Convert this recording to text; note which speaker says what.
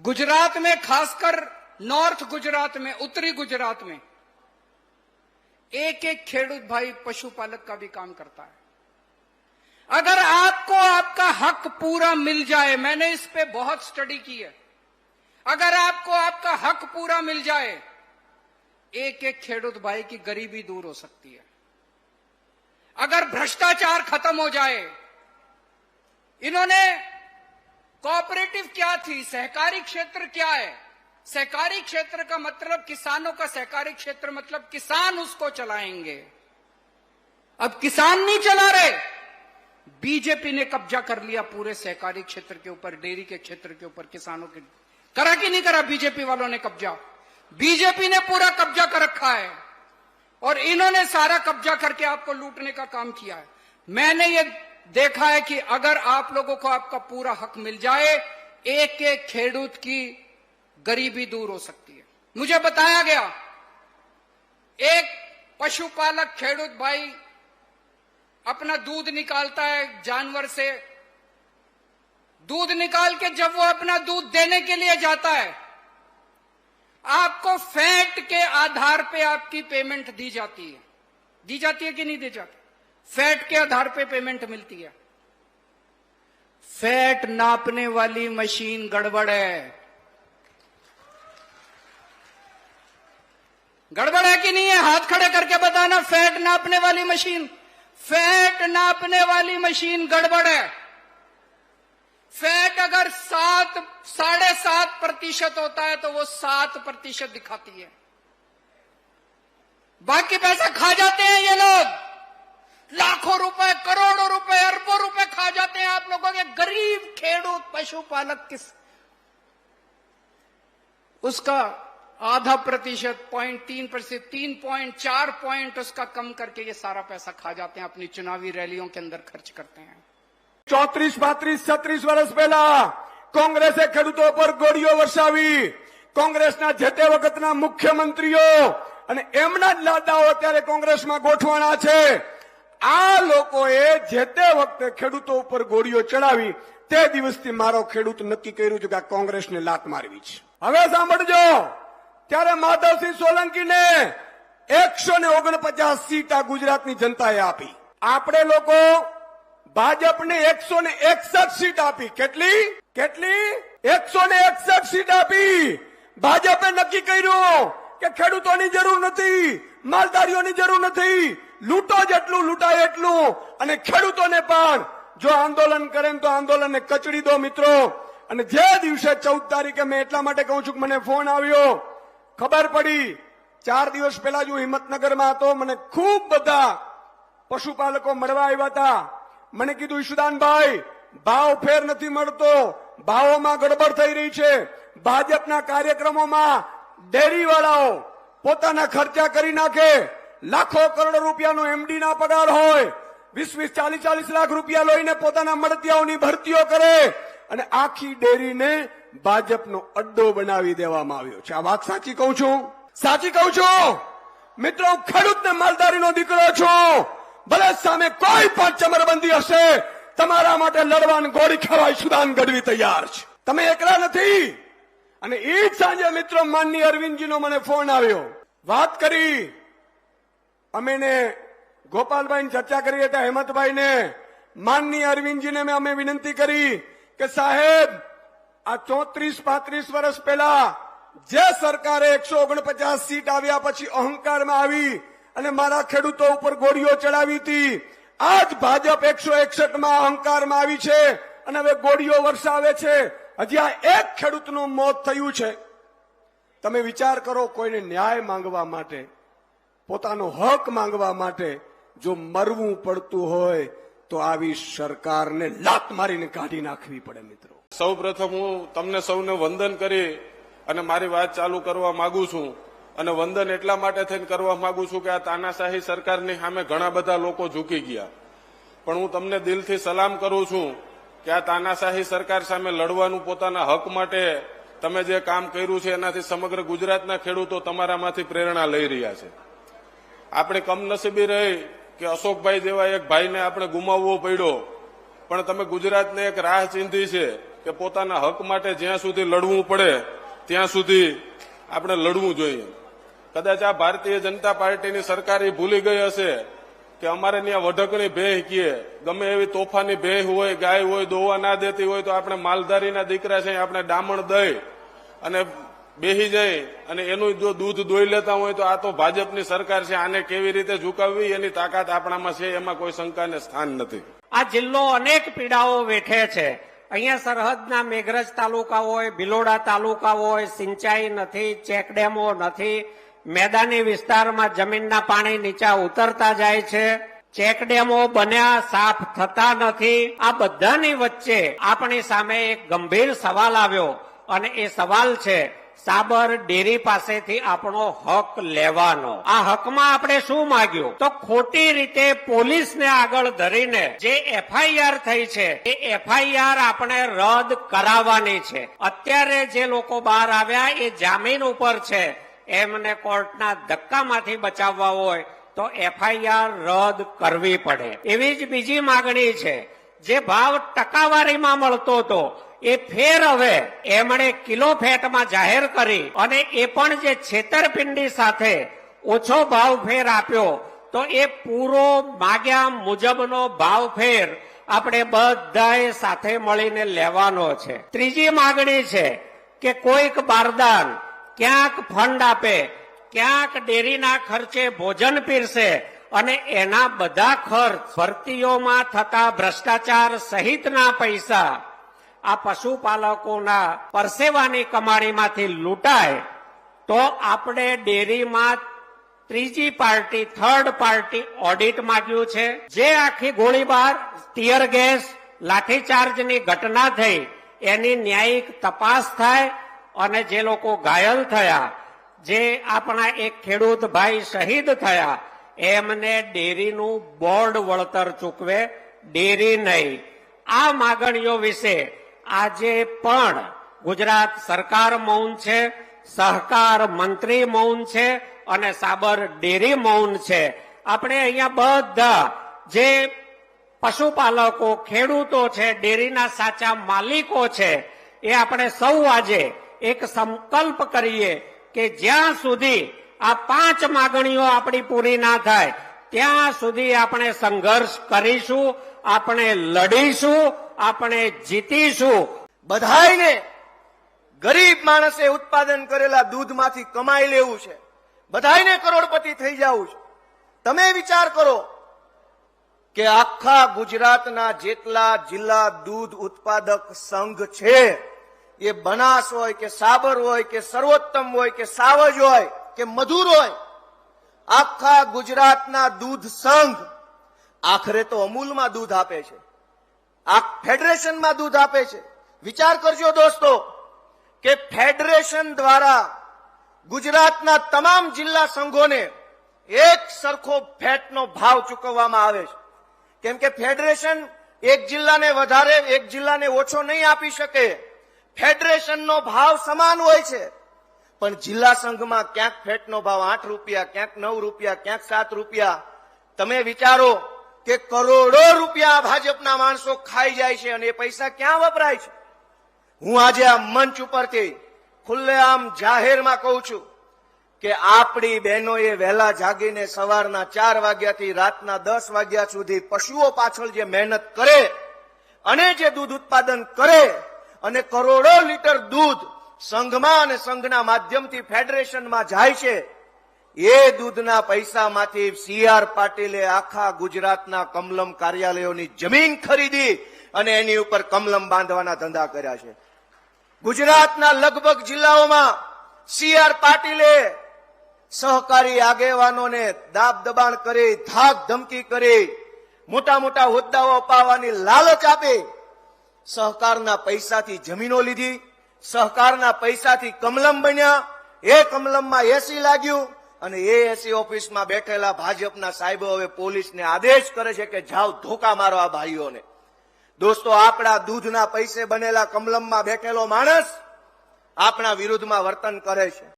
Speaker 1: गुजरात में, खासकर नॉर्थ गुजरात में, उत्तरी गुजरात में एक एक खेडूत भाई पशुपालक का भी काम करता है। अगर आपको आपका हक पूरा मिल जाए, मैंने इस पे बहुत स्टडी की है। अगर आपको आपका हक पूरा मिल जाए एक एक खेडूत भाई की गरीबी दूर हो सकती है। अगर भ्रष्टाचार खत्म हो जाए, इन्होंने कोऑपरेटिव क्या थी? सहकारी क्षेत्र क्या है? सहकारी क्षेत्र का मतलब किसानों का सहकारी क्षेत्र मतलब किसान उसको चलाएँगे। अब किसान नहीं चला रहे। बीजेपी ने कब्जा कर लिया पूरे सहकारी क्षेत्र के ऊपर, डेयरी के क्षेत्र के ऊपर, किसानों के। करा कि नहीं करा बीजेपी वालों ने कब्जा? बीजेपी ने पूरा कब्जा कर रखा है। और इन्होंने सारा कब्जा करके आपको लूटने का काम किया है। मैंने ये देखा है कि अगर आप लोगों को आपका पूरा हक मिल जाए एक एक खेडूत की गरीबी दूर हो सकती है। मुझे बताया गया, एक पशुपालक खेडूत भाई अपना दूध निकालता है जानवर से। दूध निकाल के जब वो अपना दूध देने के लिए जाता है, आपको फैट के आधार पे आपकी पेमेंट दी जाती है। दी जाती है कि नहीं दी जाती? फैट के आधार पे पेमेंट मिलती है। फैट नापने वाली मशीन गड़बड़ है। गड़बड़ है कि नहीं है? हाथ खड़े करके बताना, फैट नापने वाली मशीन। फैट नापने वाली मशीन गड़बड़ है। फैट अगर सात, साढ़े सात प्रतिशत होता है तो वो सात प्रतिशत दिखाती है। बाकी पैसा खा जाते हैं ये लोग लाखों रुपए करोड़ों रुपए अरबों रुपए खा जाते हैं आप लोगों के गरीब खेडूत पशुपालक किस उसका आधा प्रतिशत पॉइंट तीन प्रतिशत तीन पॉइंट चार पॉइंट उसका कम करके ये सारा पैसा खा जाते हैं अपनी चुनावी रैलियों के अंदर खर्च करते हैं
Speaker 2: ચોત્રીસ પાંત્રીસ છત્રીસ વર્ષ પહેલા કોંગ્રેસે ખેડૂતો પર ગોળીઓ વરસાવી કોંગ્રેસના જે તે વખતના મુખ્યમંત્રીઓ અને એમના જ લાદાઓ અત્યારે કોંગ્રેસમાં ગોઠવાણા છે આ લોકોએ જે તે વખતે ખેડૂતો ઉપર ગોળીઓ ચડાવી, તે દિવસથી મારો ખેડૂત નક્કી કર્યું છે કે આ કોંગ્રેસને લાત મારવી છે. હવે સાંભળજો, ત્યારે માધવસિંહ સોલંકીને એકસો ને ઓગણપચાસ સીટ આ ગુજરાતની જનતાએ આપી. આપણે લોકો ભાજપને એકસો ને એકસઠ સીટ આપી. કેટલી? કેટલી? એકસો ને એકસઠ સીટ આપી. ભાજપે નક્કી કર્યું કે ખેડૂતોની જરૂર નથી, માલધારીઓની જરૂર નથી લૂંટો જેટલું લૂંટાય એટલું. અને ખેડૂતોને પણ જો આંદોલન કરે તો આંદોલનને કચડી દો મિત્રો. અને જે દિવસે ચૌદ તારીખે મેં એટલા માટે કહું છું કે મને ફોન આવ્યો. ખબર પડી, ચાર દિવસ પહેલા જ હું હિંમતનગરમાં હતો, મને ખૂબ બધા પશુપાલકો મળવા આવ્યા હતા. મને કીધું, ઈશુદાનભાઈ, ભાવ ફેર નથી મળતો. ભાવોમાં ગડબડ થઈ રહી છે. ભાજપના કાર્યક્રમોમાં ડેરીવાળાઓ પોતાના ખર્ચા કરી નાખે. લાખો કરોડો રૂપિયાનો એમડી ના પગાર હોય વીસ વીસ ચાલીસ ચાલીસ લાખ રૂપિયા લઈને પોતાના મળતિયાઓની ભરતીઓ કરે અને આખી ડેરીને ભાજપનો અડ્ડો બનાવી દેવામાં આવ્યો છે. આ વાત સાચી કહું છું? સાચી કહું છું? મિત્રો, હું ખેડૂતને માલધારીનો દીકરો છું. ભલે સામે કોઈ પણ ચમરબંધી હશે, તમારા માટે લડવાની ગોળી ખાવાય સુદાન ગઢવી તૈયાર છે. તમે એકલા નથી. અને એ જ સાંજે મિત્રો માનની અરવિંદજીનો મને ફોન આવ્યો. વાત કરી. અમે ને ગોપાલભાઈ ચર્ચા કરી હતા હેમંતભાઈને માનની અરવિંદજીને અમે વિનંતી કરી કે સાહેબ, આ ચોત્રીસ પાંત્રીસ વર્ષ પહેલા જે સરકારે એકસો ઓગણપચાસ સીટ આવ્યા પછી અહંકારમાં આવી અને મારા ખેડૂતો ઉપર ગોળીઓ ચડાવી હતી, આજ ભાજપ એકસો એકસઠમાં અહંકારમાં આવી છે અને હવે ગોળીઓ વરસાવે છે. હજી આ એક ખેડૂતનું મોત થયું છે. તમે વિચાર કરો કોઈને ન્યાય માંગવા માટે પોતાનો હક માંગવા માટે જો મરવું પડતું હોય, તો આવી સરકારને લાત મારીને કાઢી નાખવી પડે મિત્રો.
Speaker 3: સૌ હું તમને સૌને વંદન કરી અને મારી વાત ચાલુ કરવા માંગુ છું. અને વંદન એટલા માટે થઈને કરવા માંગુ છું કે આ તાનાશાહી સરકારની સામે ઘણા બધા લોકો ઝૂકી ગયા. પણ હું તમને દિલથી સલામ કરું છું કે આ તાનાશાહી સરકાર સામે લડવાનું પોતાના હક માટે તમે જે કામ કર્યું છે, એનાથી સમગ્ર ગુજરાતના ખેડૂતો તમારામાંથી પ્રેરણા લઈ રહ્યા છે. આપણે કમનસીબી રહી કે અશોકભાઈ જેવા એક ભાઈને આપણે ગુમાવવો પડ્યો. પણ તમે ગુજરાતને એક રાહ ચીંધી છે કે પોતાના હક માટે જ્યાં સુધી લડવું પડે, ત્યાં સુધી આપણે લડવું જોઈએ. કદાચ આ ભારતીય જનતા પાર્ટીની સરકાર ભૂલી ગઈ હશે કે અમારે ત્યાં વઢકણી ભેહ કીએ. ગમે એવી તોફાની ભેહ હોય, ગાય હોય, દોવા ના દેતી હોય તો આપણે માલધારીના દીકરા છે, આપણે ડામણ દઈ અને બેહી જાય અને એનું જો દૂધ દોઈ લેતા હોય તો આ તો ભાજપની સરકાર છે, આને કેવી રીતે ઝુકાવવી એની તાકાત આપણામાં છે, એમાં કોઈ શંકાને સ્થાન નથી.
Speaker 4: આ જિલ્લો અનેક પીડાઓ વેઠે છે. અહીંયા સરહદના મેઘરજ તાલુકા હોય, ભિલોડા તાલુકા હોય, સિંચાઈ નથી ચેકડેમો નથી, મેદાની વિસ્તારમાં જમીનના પાણી નીચા ઉતરતા જાય છે. ચેકડેમો બન્યા સાફ થતા નથી. આ બધાની વચ્ચે આપણી સામે એક ગંભીર સવાલ આવ્યો અને એ સવાલ છે સાબર ડેરી પાસેથી આપણો હક લેવાનો. આ હકમાં આપણે શું માંગ્યું? તો ખોટી રીતે પોલીસને આગળ ધરીને જે એફઆઈઆર થઈ છે, એ એફઆઈઆર આપણે રદ કરાવવાની છે. અત્યારે જે લોકો બહાર આવ્યા, એ જામીન ઉપર છે. એમને કોર્ટના ધક્કામાંથી બચાવવા હોય, તો એફઆઈઆર રદ કરવી પડે. એવી જ બીજી માગણી છે. જે ભાવ ટકાવારીમાં મળતો હતો એ ફેર હવે એમણે કિલો ફેટમાં જાહેર કરી અને એ પણ જે છેતરપિંડી સાથે ઓછો ભાવ ફેર આપ્યો, તો એ પૂરો માગ્યા મુજબનો ભાવ ફેર આપણે બધાએ સાથે મળીને લેવાનો છે. ત્રીજી માગણી છે કે કોઈક બારદાન ક્યાંક ફંડ આપે, ક્યાંક ડેરીના ખર્ચે ભોજન પીરસે અને એના બધા ખર્ચ ભરતીઓમાં થતા ભ્રષ્ટાચાર સહિતના પૈસા આ પશુપાલકોના પરસેવાની કમાણીમાંથી લૂંટાય, તો આપણે ડેરીમાં ત્રીજી પાર્ટી, થર્ડ પાર્ટી ઓડિટ માંગ્યું છે. જે આખી ગોળીબાર, ટીયર ગેસ, લાઠીચાર્જની ઘટના થઈ, એની ન્યાયિક તપાસ થાય અને જે લોકો ઘાયલ થયા, જે આપણા એક ખેડૂત ભાઈ શહીદ થયા, એમને ડેરીનું બોર્ડ વળતર ચૂકવે, ડેરી નહીં. આ માગણીઓ વિશે આજે પણ ગુજરાત સરકાર મૌન છે, સહકાર મંત્રી મૌન છે અને સાબર ડેરી મૌન છે. આપણે અહીંયા બધા જે પશુપાલકો, ખેડૂતો છે, ડેરીના સાચા માલિકો છે, એ આપણે સૌ આજે એક સંકલ્પ કરીએ કે જ્યાં સુધી આ પાંચ માગણીઓ આપણી પૂરી ના થાય, ત્યાં સુધી આપણે સંઘર્ષ કરીશું, આપણે લડીશું આપણે જીતીશું.
Speaker 5: બધાયને ગરીબ માણસે ઉત્પાદન કરેલા દૂધમાંથી કમાઈ લેવું છે. બધાને કરોડપતિ થઈ જવું છે. તમે વિચાર કરો કે આખા ગુજરાતના જેટલા જિલ્લા દૂધ ઉત્પાદક સંઘ છે, એ બનાસ હોય કે સાબર હોય કે સર્વોત્તમ હોય કે સાવજ હોય કે મધુર હોય, આખા ગુજરાતના દૂધ સંઘ આખરે તો અમૂલમાં દૂધ આપે છે. આ ફેડરેશનમાં દૂધ આપે છે. વિચાર કરજો દોસ્તો કે ફેડરેશન દ્વારા ગુજરાતના તમામ જિલ્લા સંઘોને એક સરખો ફેટનો ભાવ ચૂકવવામાં આવે છે. કેમ કે ફેડરેશન એક જિલ્લાને વધારે, એક જિલ્લાને ઓછો નહીં આપી શકે. ફેડરેશનનો ભાવ સમાન હોય છે. પણ જિલ્લા સંઘમાં ક્યાંક ફેટનો ભાવ આઠ રૂપિયા, ક્યાંક નવ રૂપિયા, ક્યાંક સાત રૂપિયા. તમે વિચારો કે કરોડો રૂપિયા ભાજપના માણસો ખાઈ જાય છે અને એ પૈસા ક્યાં વપરાય છે? હું આજે આ મંચ ઉપરથી ખુલ્લેઆમ જાહેરમાં કહું છું કે આપણી બહેનોએ વહેલા જાગીને સવારના ચાર વાગ્યાથી રાતના દસ વાગ્યા સુધી પશુઓ પાછળ જે મહેનત કરે અને જે દૂધ ઉત્પાદન કરે અને કરોડો લીટર દૂધ સંઘમાં અને સંઘના માધ્યમથી ફેડરેશનમાં જાય છે એ દૂધના પૈસામાંથી સી આર પાટીલે આખા ગુજરાતના કમલમ કાર્યાલયોની જમીન ખરીદી અને એની ઉપર કમલમ બાંધવાના ધંધા કર્યા છે. ગુજરાતના લગભગ જિલ્લાઓમાં સી આર પાટીલે સહકારી આગેવાનોને દાબ દબાણ કરી, ધાક ધમકી કરી, મોટા મોટા હોદ્દાઓ અપાવવાની લાલચ આપી, સહકારના પૈસાથી જમીનો લીધી, સહકારના પૈસાથી કમલમ બન્યા. એ કમલમમાં એસી લાગ્યું. અને એ એસી ઓફિસમાં બેઠેલા ભાજપના સાહેબો હવે પોલીસને આદેશ કરે છે કે જાઓ ધોકા મારો આ ભાઈઓને. દોસ્તો, આપણા દૂધના પૈસે બનેલા કમલમમાં બેઠેલો માણસ આપણા વિરુદ્ધમાં વર્તન કરે છે.